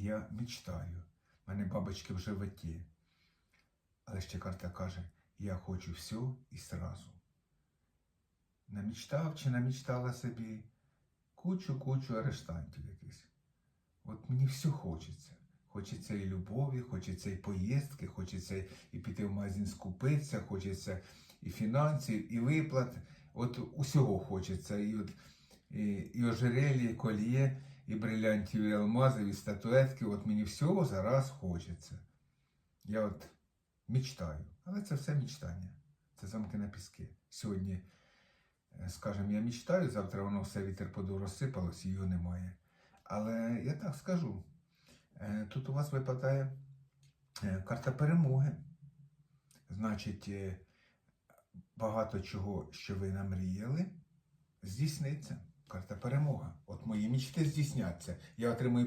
Я мечтаю. У мене бабочки в животі. Але ще карта каже, я хочу все і сразу. Намічтав чи намічтала собі кучу-кучу арештантів якихось. От мені все хочеться. Хочеться і любові, хочеться і поїздки, хочеться і піти в магазин скупитися, хочеться і фінансів, і виплат. От усього хочеться. І, от, і, і ожерелье, і кольє, і брилянтів, і алмазів, і статуетки. От мені всього зараз хочеться. Я от мечтаю. Але це все мечтання. Це замки на піски. Сьогодні, е, скажімо, я мечтаю, завтра воно все вітер подув розсипалось і його немає. Але я так скажу. Е, Тут у вас випадає е, карта перемоги. Значить, багато чого, що ви намріяли, здійсниться. Карта перемога. От мої мічти здійсняться. Я отримую